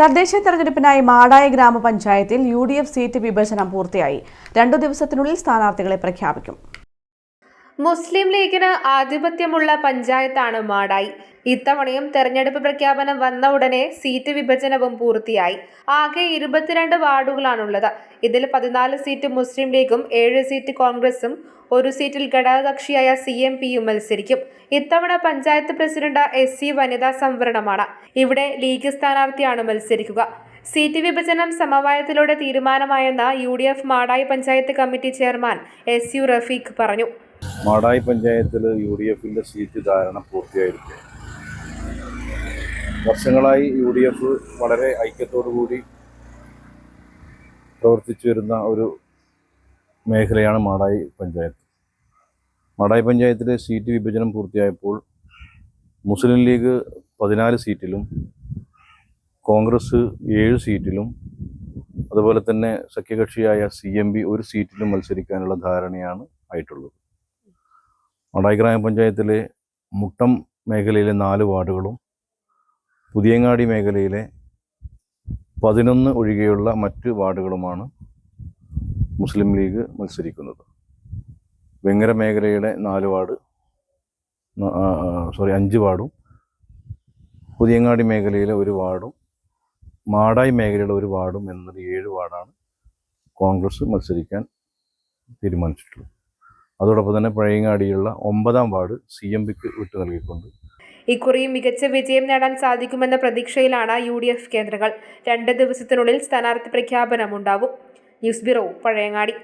തദ്ദേശ തെരഞ്ഞെടുപ്പിനായി മാടായ ഗ്രാമപഞ്ചായത്തിൽ U seat വിഭജനം പൂർത്തിയായി. രണ്ടു ദിവസത്തിനുള്ളിൽ സ്ഥാനാർത്ഥികളെ പ്രഖ്യാപിക്കും. മുസ്ലിം ലീഗിന് ആധിപത്യമുള്ള പഞ്ചായത്താണ് മാടായി. ഇത്തവണയും തെരഞ്ഞെടുപ്പ് പ്രഖ്യാപനം വന്ന ഉടനെ സീറ്റ് വിഭജനവും പൂർത്തിയായി. ആകെ ഇരുപത്തിരണ്ട് വാർഡുകളാണുള്ളത്. ഇതിൽ പതിനാല് സീറ്റ് മുസ്ലിം ലീഗും ഏഴ് സീറ്റ് കോൺഗ്രസും ഒരു സീറ്റിൽ ഘടകകക്ഷിയായ സി എം പിയും മത്സരിക്കും. ഇത്തവണ പഞ്ചായത്ത് പ്രസിഡന്റ് എസ് സി വനിതാ സംവരണമാണ്. ഇവിടെ ലീഗ് സ്ഥാനാർത്ഥിയാണ് മത്സരിക്കുക. സീറ്റ് വിഭജനം സമവായത്തിലൂടെ തീരുമാനമായെന്ന് U D F Madayi panchayat committee chairman S U Rafeeq പറഞ്ഞു. മാടായി പഞ്ചായത്തിൽ യു ഡി എഫിന്റെ സീറ്റ് ധാരണ പൂർത്തിയായിരിക്കും. വർഷങ്ങളായി യു ഡി എഫ് വളരെ കൂടി പ്രവർത്തിച്ചു വരുന്ന ഒരു മേഖലയാണ് മാടായി പഞ്ചായത്ത്. മാടായി പഞ്ചായത്തിലെ സീറ്റ് വിഭജനം പൂർത്തിയായപ്പോൾ മുസ്ലിം ലീഗ് പതിനാല് സീറ്റിലും കോൺഗ്രസ് ഏഴ് സീറ്റിലും അതുപോലെ തന്നെ സഖ്യകക്ഷിയായ സി എം പി ഒരു സീറ്റിലും മത്സരിക്കാനുള്ള ധാരണയാണ് ആയിട്ടുള്ളത്. മാടായി ഗ്രാമപഞ്ചായത്തിലെ മുട്ടം മേഖലയിലെ നാല് വാർഡുകളും പുതിയങ്ങാടി മേഖലയിലെ പതിനൊന്ന് ഒഴികെയുള്ള മറ്റ് വാർഡുകളുമാണ് മുസ്ലിം ലീഗ് മത്സരിക്കുന്നത്. വെങ്ങര മേഖലയുടെ നാല് വാർഡ് സോറി അഞ്ച് വാർഡും പുതിയങ്ങാടി മേഖലയിലെ ഒരു വാർഡും മാടായി മേഖലയുടെ ഒരു വാർഡും എന്നത് ഏഴ് വാർഡാണ് കോൺഗ്രസ് മത്സരിക്കാൻ തീരുമാനിച്ചിട്ടുള്ളത്. അതോടൊപ്പം തന്നെ പഴയങ്ങാടിയുള്ള ഒമ്പതാം വാർഡ് സി എം പിക്ക് വിട്ടു നൽകിക്കൊണ്ട്. ഇക്കുറി മികച്ച വിജയം നേടാൻ സാധിക്കുമെന്ന പ്രതീക്ഷയിലാണ് യു ഡി എഫ് കേന്ദ്രങ്ങൾ. രണ്ട് ദിവസത്തിനുള്ളിൽ സ്ഥാനാർത്ഥി പ്രഖ്യാപനമുണ്ടാകും. News bureau Pazhayangadi.